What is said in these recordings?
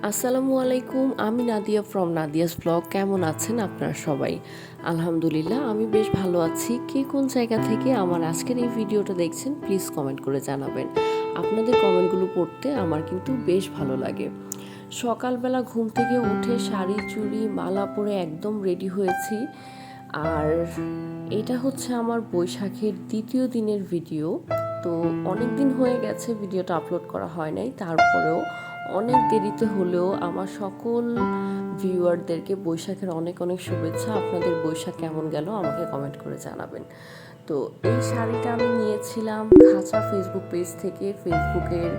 আসসালামু আলাইকুম, আমি নাদিয়া ফ্রম নাদিয়াস ব্লগ কেমন আছেন আপনারা সবাই? আলহামদুলিল্লাহ, আমি বেশ ভালো আছি। কে কোন জায়গা থেকে আমার আজকের এই ভিডিওটা দেখছেন প্লিজ কমেন্ট করে জানাবেন। আপনাদের কমেন্টগুলো পড়তে আমার কিন্তু বেশ ভালো লাগে। সকালবেলা ঘুম থেকে উঠে শাড়ি, চুড়ি, মালা পরে একদম রেডি হয়েছি। আর এটা হচ্ছে আমার বৈশাখের দ্বিতীয় দিনের ভিডিও তো অনেক দিন হয়ে গেছে ভিডিওটা আপলোড করা হয় নাই। তারপরেও অনেক দেরিতে হলেও আমার সকল ভিউয়ারদেরকে বৈশাখের অনেক অনেক শুভেচ্ছা। আপনাদের বৈশাখ কেমন গেল আমাকে কমেন্ট করে জানাবেন। তো এই শাড়িটা আমি নিয়েছিলাম খাঁচা ফেসবুক পেজ থেকে। ফেসবুকের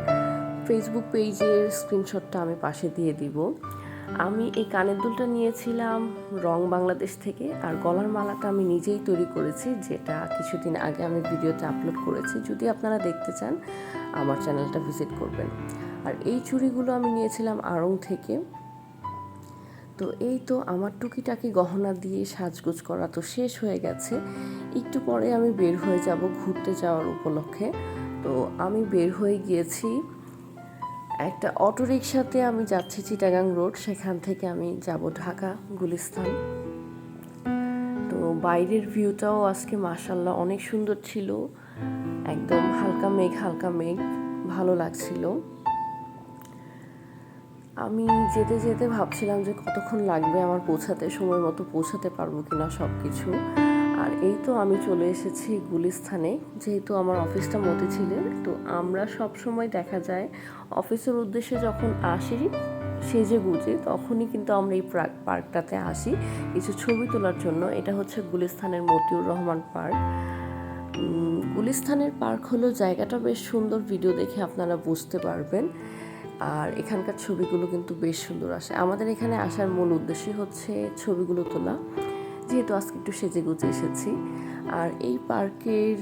ফেসবুক পেজের স্ক্রিনশটটা আমি পাশে দিয়ে দিব। আমি এই কানের দুলটা নিয়েছিলাম রং বাংলাদেশ থেকে আর গলার মালাটা আমি নিজেই তৈরি করেছি, যেটা কিছুদিন আগে আমি ভিডিওতে আপলোড করেছি। যদি আপনারা দেখতে চান, আমার চ্যানেলটা ভিজিট করবেন। আর এই চুড়িগুলো আমি নিয়েছিলাম আড়ং থেকে। তো এই তো আমার টুকিটাকি গহনা দিয়ে সাজগোজ করা তো শেষ হয়ে গেছে। একটু পরে আমি বের হয়ে যাব ঘুরতে যাওয়ার উপলক্ষে। তো আমি বের হয়ে গিয়েছি একটা অটো রিক্সাতে আমি যাচ্ছি চিটাগাং রোড, সেখান থেকে আমি যাব ঢাকা, গুলিস্তান। তো বাইরের ভিউটাও আজকে মাসাল্লাহ অনেক সুন্দর ছিল। একদম হালকা মেঘ হালকা মেঘ, ভালো লাগছিল। আমি যেতে যেতে ভাবছিলাম যে কতক্ষণ লাগবে আমার পৌঁছাতে, সময় মতো পৌঁছাতে পারব কিনা সব কিছু আর এই তো আমি চলে এসেছি গুলিস্থানে। যেহেতু আমার অফিসটা মতিছিলে তো আমরা সব সময় দেখা যায় অফিসের উদ্দেশ্যে যখন আসি সেজে গুজে, তখনই কিন্তু আমরা এই পার্কটাতে আসি। কিছু ছবি তোলার জন্য। এটা হচ্ছে গুলিস্থানের মতিউর রহমান পার্ক। গুলিস্থানের পার্ক হলো জায়গাটা বেশ সুন্দর। ভিডিও দেখে আপনারা বুঝতে পারবেন। আর এখানকার ছবিগুলো কিন্তু বেশ সুন্দর আসে। আমাদের এখানে আসার মূল উদ্দেশ্যই হচ্ছে ছবিগুলো তোলা। যেহেতু আজকে একটু সেজে গুজে এসেছি। আর এই পার্কের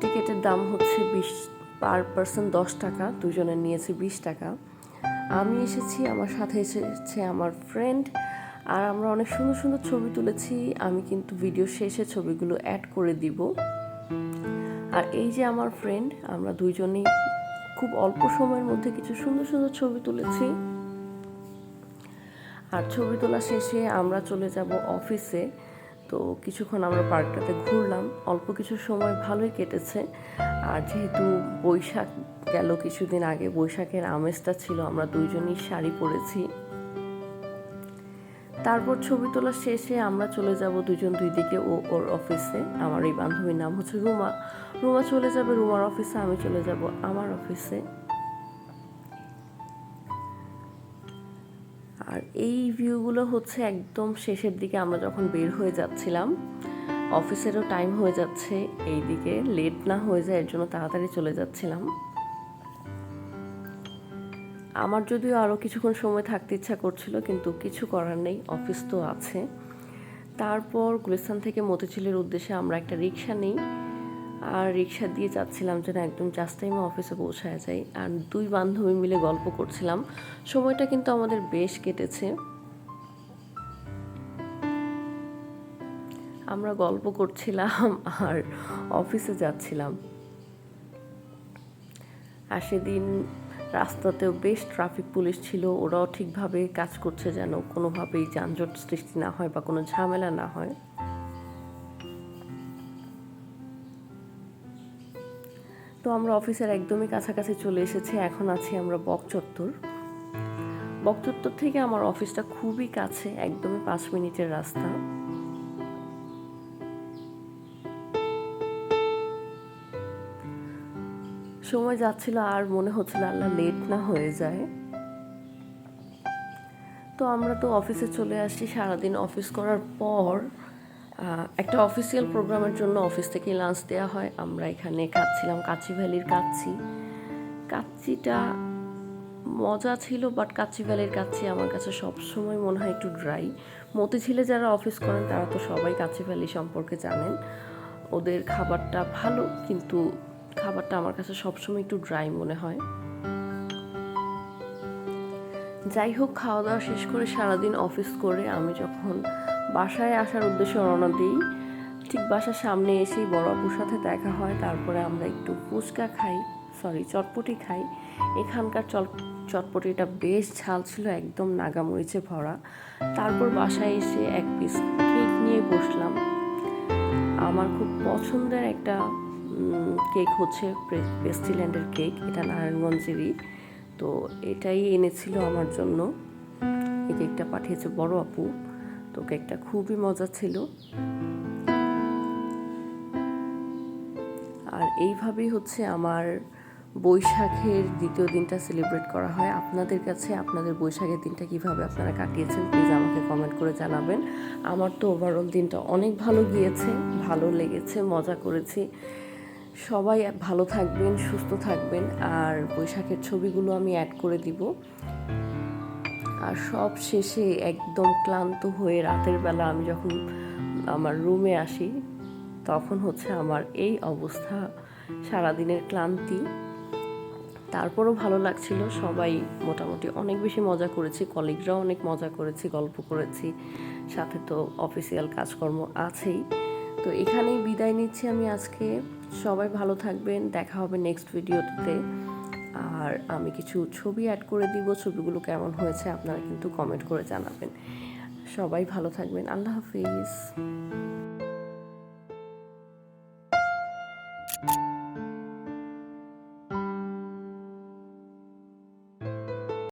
টিকিটের দাম হচ্ছে বিশ, পার পার্সন দশ টাকা দুজনের নিয়েছে বিশ টাকা। আমি এসেছি, আমার সাথে এসেছে আমার ফ্রেন্ড। আর আমরা অনেক সুন্দর সুন্দর ছবি তুলেছি। আমি কিন্তু ভিডিও শেষে ছবিগুলো অ্যাড করে দিব। আর এই যে আমার ফ্রেন্ড, আমরা দুইজনেই খুব অল্প সময়ের মধ্যে কিছু সুন্দর সুন্দর ছবি তুলেছি। আর ছবি তোলা শেষে আমরা চলে যাব অফিসে। তো কিছুক্ষণ আমরা পার্কটাতে ঘুরলাম। অল্প কিছু সময় ভালোই কেটেছে। আর যেহেতু বৈশাখ গেল কিছুদিন আগে, বৈশাখের আমেজটা ছিল, আমরা দুইজনই শাড়ি পরেছি। তারপর ছবি তোলা শেষে আমরা চলে যাব দুজন দুই দিকে ও ওর অফিসে। আমার এই বান্ধবীর নাম হচ্ছে রুমা। রুমা চলে যাবে, রুমার অফিসে, আমি চলে যাব আমার অফিসে। এই ভিউগুলো হচ্ছে একদম শেষের দিকে আমরা যখন বের হয়ে যাচ্ছিলাম, অফিসেরও টাইম হয়ে যাচ্ছে এই দিকে লেট না হয়ে যায়, এর জন্য তাড়াতাড়ি চলে যাচ্ছিলাম। আমার যদিও আরও কিছুক্ষণ সময় থাকতে ইচ্ছা করছিল, কিন্তু কিছু করার নেই, অফিস তো আছে। তারপর গুলিস্তান থেকে মতিঝিলের উদ্দেশ্যে আমরা একটা রিক্সা নিই। আর রিক্সা দিয়ে যাচ্ছিলাম যেন একদম জাস্ট টাইমে অফিসে পৌঁছায় যাই। আর দুই বান্ধবী মিলে গল্প করছিলাম। সময়টা কিন্তু আমাদের বেশ কেটেছে। আমরা গল্প করছিলাম আর অফিসে যাচ্ছিলাম। আর সেদিন রাস্তাতেও বেশ ট্রাফিক পুলিশ ছিল। ওরাও ঠিকভাবে কাজ করছে যেন কোনোভাবেই যানজট সৃষ্টি না হয় বা কোনো ঝামেলা না হয়। তো আমরা অফিসের একদমই কাছাকাছি চলে এসেছি, এখন আছি আমরা বকচত্বর। বকচত্বর থেকে আমার অফিসটা খুবই কাছে, একদমই পাঁচ মিনিটের রাস্তা। সময় যাচ্ছিল আর মনে হচ্ছিল আল্লাহ লেট না হয়ে যায়। তো আমরা তো অফিসে চলে আসি, সারাদিন অফিস করার পর একটা অফিসিয়াল প্রোগ্রামের জন্য অফিস থেকে লাঞ্চ দেওয়া হয়। আমরা এখানে খাচ্ছিলাম কাচি ভ্যালির কাচ্চি। কাচ্চিটা মজা ছিল বাট কাচ্চি ভ্যালির কাচ্চি আমার কাছে সবসময় মনে হয় একটু ড্রাই মতিঝিলে যারা অফিস করেন, তারা তো সবাই কাচ্চি ভ্যালি সম্পর্কে জানেন। ওদের খাবারটা ভালো, কিন্তু খাবারটা আমার কাছে সবসময় একটু ড্রাই মনে হয়। যাই হোক খাওয়া দাওয়া শেষ করে সারাদিন অফিস করে আমি যখন বাসায় আসার উদ্দেশ্যে রওনা দিই, ঠিক বাসার সামনে এসেই বড় আপুর সাথে দেখা হয়। তারপরে আমরা একটু ফুচকা খাই সরি চটপটি খাই। এখানকার চট চটপটিটা বেশ ঝাল ছিল, একদম নাগা নাগামরিচে ভরা। তারপর বাসায় এসে এক পিস কেক নিয়ে বসলাম। আমার খুব পছন্দের একটা কেক হচ্ছে পেস্টিল্যান্ডের কেক এটা নারায়ণগঞ্জেরই। তো এটাই এনেছিল আমার জন্য। এই কেকটা পাঠিয়েছে বড় আপু, তো কেকটা খুবই মজা ছিল। আর এইভাবেই হচ্ছে আমার বৈশাখের দ্বিতীয় দিনটা সেলিব্রেট করা হয়। আপনাদের কাছে আপনাদের বৈশাখের দিনটা কীভাবে আপনারা কাটিয়েছেন প্লিজ আমাকে কমেন্ট করে জানাবেন। আমার তো ওভারঅল দিনটা অনেক ভালো গিয়েছে, ভালো লেগেছে, মজা করেছি। সবাই ভালো থাকবেন, সুস্থ থাকবেন, আর বৈশাখের ছবিগুলো আমি অ্যাড করে দিব। আর সব শেষে একদম ক্লান্ত হয়ে রাতের বেলা আমি যখন আমার রুমে আসি, তখন হচ্ছে আমার এই অবস্থা, সারাদিনের ক্লান্তি। তারপরও ভালো লাগছিল, সবাই মোটামুটি অনেক বেশি মজা করেছি কলিগরাও অনেক মজা করেছি, গল্প করেছি, সাথে তো অফিসিয়াল কাজকর্ম আছেই। তো এখানেই বিদায় নিচ্ছি আমি আজকে। সবাই ভালো থাকবেন, দেখা হবে নেক্সট ভিডিওতে আর আমি কিছু ছবি অ্যাড করে দিব, ছবিগুলো কেমন হয়েছে আপনারা কিন্তু কমেন্ট করে জানাবেন। সবাই ভালো থাকবেন, আল্লাহ হাফিজ।